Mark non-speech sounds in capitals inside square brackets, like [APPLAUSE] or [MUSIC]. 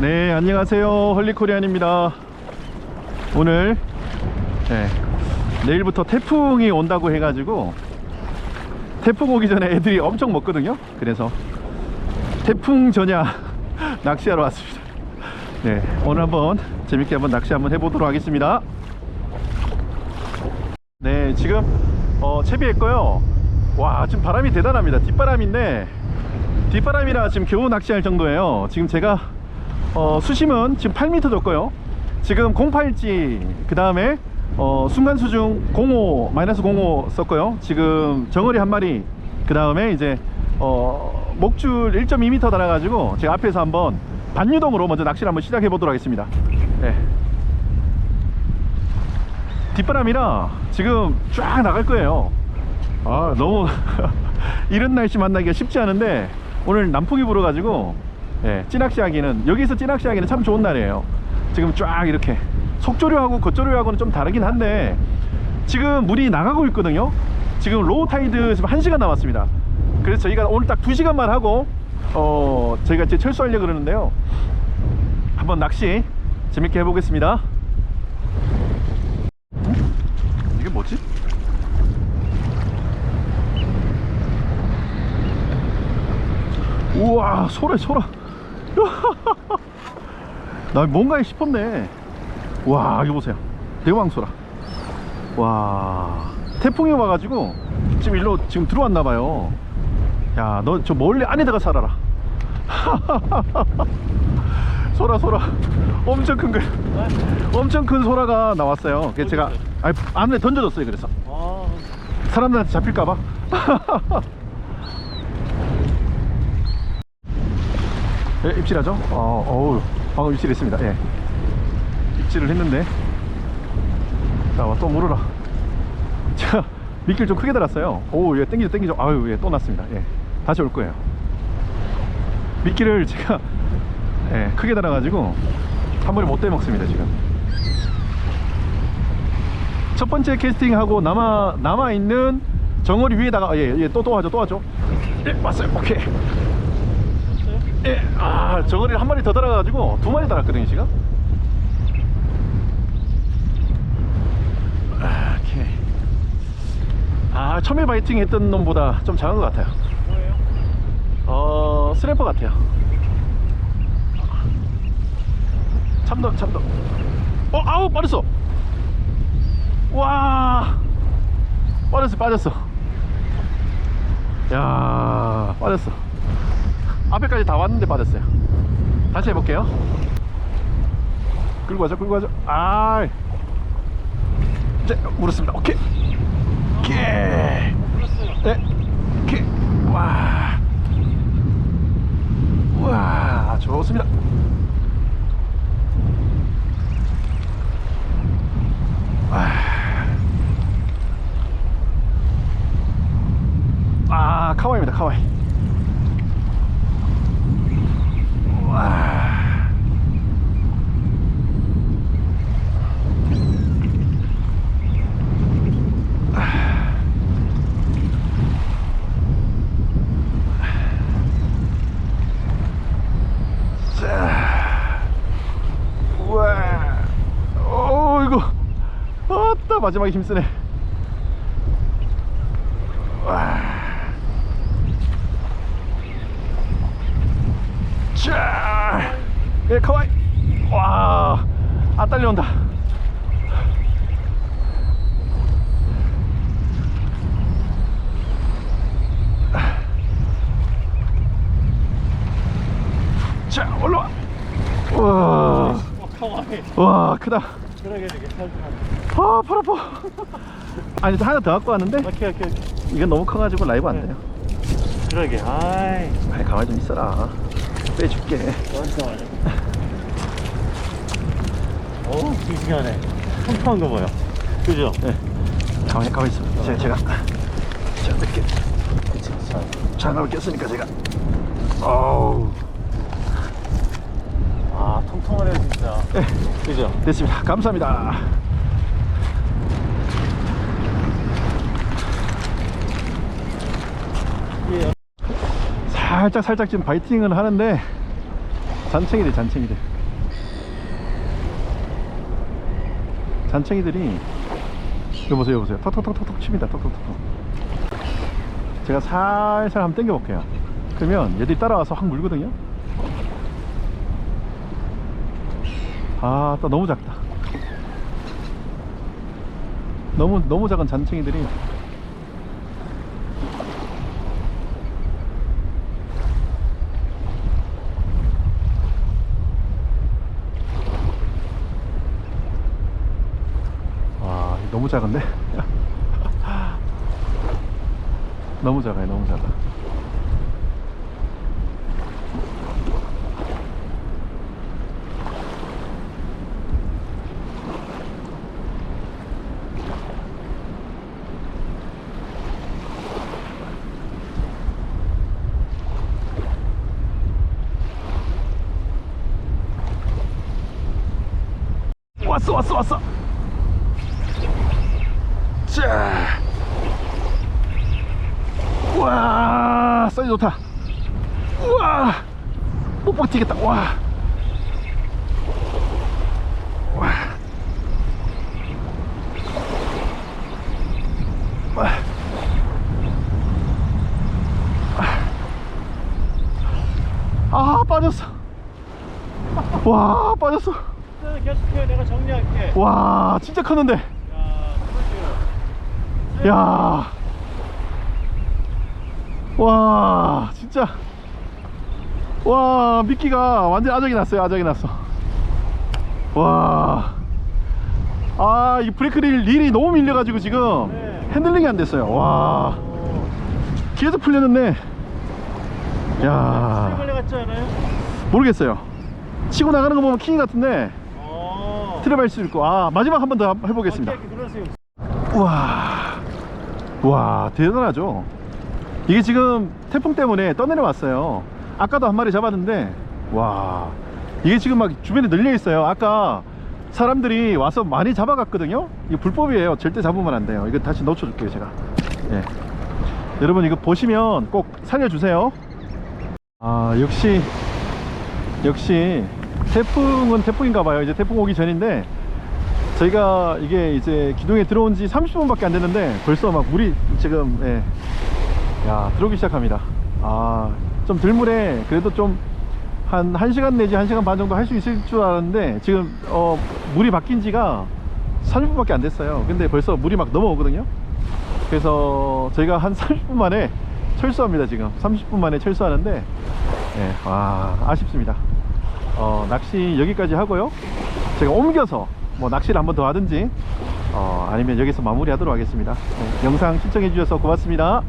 네, 안녕하세요. 헐리코리안입니다. 오늘 네, 내일부터 태풍이 온다고 해가지고 태풍 오기 전에 애들이 엄청 먹거든요. 그래서 태풍 전야 [LAUGHS] 낚시하러 왔습니다. 네, 오늘 한번 재밌게 한번 낚시 한번 해보도록 하겠습니다. 네, 지금 어, 채비했고요. 와, 지금 바람이 대단합니다. 뒷바람인데 뒷바람이라 지금 겨우 낚시할 정도예요. 지금 제가 어, 수심은 지금 8m 줬고요. 지금 08지 그 다음에 어, 순간 수중 05 마이너스 05 썼고요. 지금 정어리 한 마리 그 다음에 이제 어, 목줄 1.2m 달아 가지고 제가 앞에서 한번 반유동으로 먼저 낚시를 한번 시작해 보도록 하겠습니다. 네. 뒷바람이라 지금 쫙 나갈 거예요. 아 너무 [LAUGHS] 이런 날씨 만나기가 쉽지 않은데 오늘 남풍이 불어 가지고 예, 찌낚시 하기는 여기서 찌낚시 하기는 참 좋은 날이에요. 지금 쫙 이렇게 속조류하고 겉조류하고는 좀 다르긴 한데 지금 물이 나가고 있거든요. 지금 로우 타이드 지금 1시간 남았습니다. 그래서 저희가 오늘 딱 2시간만 하고 어 저희가 이제 철수하려고 그러는데요. 한번 낚시 재밌게 해보겠습니다. 이게 뭐지? 우와 소라 소라 [LAUGHS] 나 뭔가 싶었네. 와 이거 보세요. 대왕 소라. 와 태풍이 와가지고 지금 일로 지금 들어왔나봐요. 야 너 저 멀리 안에다가 살아라. [LAUGHS] 소라 소라. 엄청 큰거 엄청 큰 소라가 나왔어요. 그래서 제가 아니, 안에 던져줬어요 그래서. 아, 사람들한테 잡힐까봐 [LAUGHS] 예, 입질하죠? 어, 어우, 방금 입질했습니다. 예. 입질을 했는데. 자, 와, 또 물어라. [LAUGHS] 자, 미끼를 좀 크게 달았어요. 오, 얘 땡기죠, 땡기죠. 아유, 얘또 났습니다. 예. 다시 올 거예요. 미끼를 제가, 예, 크게 달아가지고, 한 번에 못 떼먹습니다, 지금. 첫 번째 캐스팅하고 남아, 남아있는 정어리 위에다가, 예, 예, 또, 또 하죠, 또 하죠. 예, 왔어요. 오케이. 예, 아, 저거를 한 마리 더 달아가지고 두 마리 달았거든요, 지금. 아, 오케이. 아, 처음에 바이팅 했던 놈보다 좀 작은 것 같아요. 뭐예요? 어, 스래퍼 같아요. 참돔, 참돔. 어, 아우, 빠졌어. 와, 빠졌어, 빠졌어. 야, 빠졌어. 앞에까지 다 왔는데 빠졌어요. 다시 해볼게요. 끌고 가죠, 끌고 가죠. 아, 이제 물었습니다. 오케이, 오케이. 네. 오케이. 와. 와, 좋습니다. 아, 카와이입니다, 카와이. 와. 자. 우와. 오, 이거. 아따, 마지막에 힘쓰네. 와. 자. 예, 카와이. 와. 안 딸려온다. 자, 올라와. 와. 어, 가와이. 와, 크다. 되게. 아, 팔 아파. [LAUGHS] 아니, 하나 더 갖고 왔는데 오케이, 오케이, 오케이. 이건 너무 커가지고 라이브 안 네. 돼요. 그러게, 아이. 아이, 가만히 좀 있어라. 빼줄게. 오, 싱싱하네. 통통한 거 뭐야? 그죠? 네. 가만히, 가만히 있어. 제가, 제가. 자, 이렇게. 장갑을 꼈으니까 제가. 어우. 아, 통통하네, 진짜. 네, 그죠? 됐습니다. 감사합니다. 예. 살짝, 살짝 지금 바이팅을 하는데, 잔챙이들 잔챙이들 잔챙이들이 이거 보세요 이거 보세요 톡톡톡톡 칩니다 톡톡톡 제가 살살 한번 당겨 볼게요 그러면 얘들이 따라와서 확 물거든요 아또 너무 작다. 너무 너무 작은 잔챙이들이. 와 너무 작은데? [LAUGHS] 너무 작아요 너무 작아 왔어 왔어 왔어 자. 와, 사이즈 좋다. 우와, 못 버티겠다. 와. 와. 와. 아, 빠졌어. 와, 빠졌어. 계속해 내가 정리할게 와, 진짜 컸는데. 야. 와, 진짜. 와, 미끼가 완전 아작이 났어요. 아작이 났어. 와. 아, 이 브레이크 릴 릴이 너무 밀려가지고 지금 네. 핸들링이 안 됐어요. 와. 계속 풀렸는데. 야. 모르겠어요. 치고 나가는 거 보면 킹 같은데 어 트랩할 수 있고. 아, 마지막 한 번 더 해보겠습니다. 이렇게 그러세요 와, 와 대단하죠. 이게 지금 태풍 때문에 떠내려 왔어요. 아까도 한 마리 잡았는데, 와, 이게 지금 막 주변에 널려 있어요. 아까 사람들이 와서 많이 잡아갔거든요. 이거 불법이에요. 절대 잡으면 안 돼요. 이거 다시 넣어줄게요, 제가. 예. 여러분 이거 보시면 꼭 살려주세요. 아, 역시 역시 태풍은 태풍인가 봐요. 이제 태풍 오기 전인데 저희가 이게 이제 기동에 들어온 지 30분밖에 안 됐는데 벌써 막 물이 지금 예. 야 들어오기 시작합니다. 아 좀 들물에 그래도 좀 한 1시간 내지 1시간 반 정도 할 수 있을 줄 알았는데 지금 어 물이 바뀐 지가 30분밖에 안 됐어요. 근데 벌써 물이 막 넘어오거든요. 그래서 저희가 한 30분 만에 철수합니다 지금. 30분 만에 철수하는데 예, 와 아쉽습니다 어, 낚시 여기까지 하고요. 제가 옮겨서 뭐 낚시를 한 번 더 하든지 어, 아니면 여기서 마무리 하도록 하겠습니다. 네, 영상 시청해 주셔서 고맙습니다.